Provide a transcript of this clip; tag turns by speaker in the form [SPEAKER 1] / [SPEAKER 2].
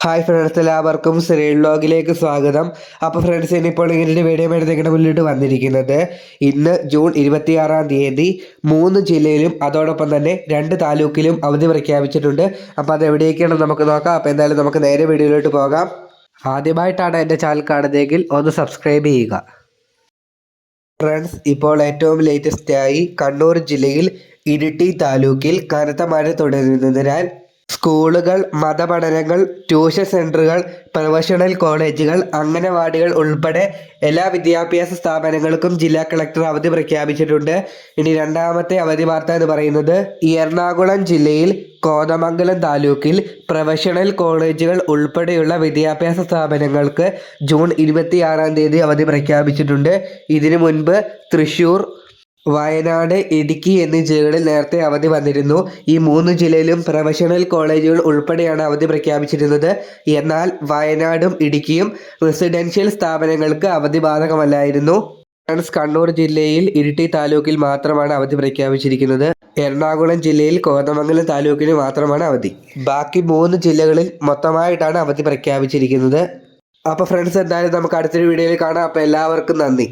[SPEAKER 1] Hi friends എല്ലാവർക്കും ശ്രീ വ്ലോഗിലേക്ക് സ്വാഗതം. അപ്പോൾ ഫ്രണ്ട്സ് ഇനിയിപ്പോൾ ഇങ്ങനെ വീഡിയോ മേടിച്ച് നിങ്ങളുടെ മുന്നിലോട്ട് വന്നിരിക്കുന്നത്. ഇന്ന് ജൂൺ ഇരുപത്തിയാറാം തീയതി മൂന്ന് ജില്ലയിലും അതോടൊപ്പം തന്നെ രണ്ട് താലൂക്കിലും അവധി പ്രഖ്യാപിച്ചിട്ടുണ്ട്. അപ്പോൾ അത് എവിടെയൊക്കെയാണെന്ന് നമുക്ക് നോക്കാം. അപ്പോൾ എന്തായാലും നമുക്ക് നേരെ വീഡിയോയിലോട്ട് പോകാം. ആദ്യമായിട്ടാണ് എന്റെ ചാനൽ കാണുന്നതെങ്കിൽ ഒന്ന് സബ്സ്ക്രൈബ് ചെയ്യുക. ഫ്രണ്ട്സ് ഇപ്പോൾ ഏറ്റവും ലേറ്റസ്റ്റായി കണ്ണൂർ ജില്ലയിൽ ഇരിട്ടി താലൂക്കിൽ കനത്ത മഴ തുടരുന്നതിനാൽ സ്കൂളുകൾ മതപഠനങ്ങൾ ട്യൂഷൻ സെന്ററുകൾ പ്രൊഫഷണൽ കോളേജുകൾ അംഗനവാടികൾ ഉൾപ്പെടെ എല്ലാ വിദ്യാഭ്യാസ സ്ഥാപനങ്ങൾക്കും ജില്ലാ കളക്ടർ അവധി പ്രഖ്യാപിച്ചിട്ടുണ്ട്. ഇനി രണ്ടാമത്തെ അവധി വാർത്ത എന്ന് പറയുന്നത് എറണാകുളം ജില്ലയിൽ കോതമംഗലം താലൂക്കിൽ പ്രൊഫഷണൽ കോളേജുകൾ ഉൾപ്പെടെയുള്ള വിദ്യാഭ്യാസ സ്ഥാപനങ്ങൾക്ക് ജൂൺ ഇരുപത്തിയാറാം തീയതി അവധി പ്രഖ്യാപിച്ചിട്ടുണ്ട്. ഇതിനു മുൻപ് തൃശ്ശൂർ വയനാട് ഇടുക്കി എന്നീ ജില്ലകളിൽ നേരത്തെ അവധി വന്നിരുന്നു. ഈ മൂന്ന് ജില്ലയിലും പ്രൊഫഷണൽ കോളേജുകൾ ഉൾപ്പെടെയാണ് അവധി പ്രഖ്യാപിച്ചിരുന്നത്. എന്നാൽ വയനാടും ഇടുക്കിയും റെസിഡൻഷ്യൽ സ്ഥാപനങ്ങൾക്ക് അവധി ബാധകമല്ലായിരുന്നു. കണ്ണൂർ ജില്ലയിൽ ഇരിട്ടി താലൂക്കിൽ മാത്രമാണ് അവധി പ്രഖ്യാപിച്ചിരിക്കുന്നത്. എറണാകുളം ജില്ലയിൽ കോതമംഗലം താലൂക്കിന് മാത്രമാണ് അവധി. ബാക്കി മൂന്ന് ജില്ലകളിൽ മൊത്തമായിട്ടാണ് അവധി പ്രഖ്യാപിച്ചിരിക്കുന്നത്. അപ്പോൾ ഫ്രണ്ട്സ് എന്തായാലും നമുക്ക് അടുത്തൊരു വീഡിയോയിൽ കാണാം. അപ്പോൾ എല്ലാവർക്കും നന്ദി.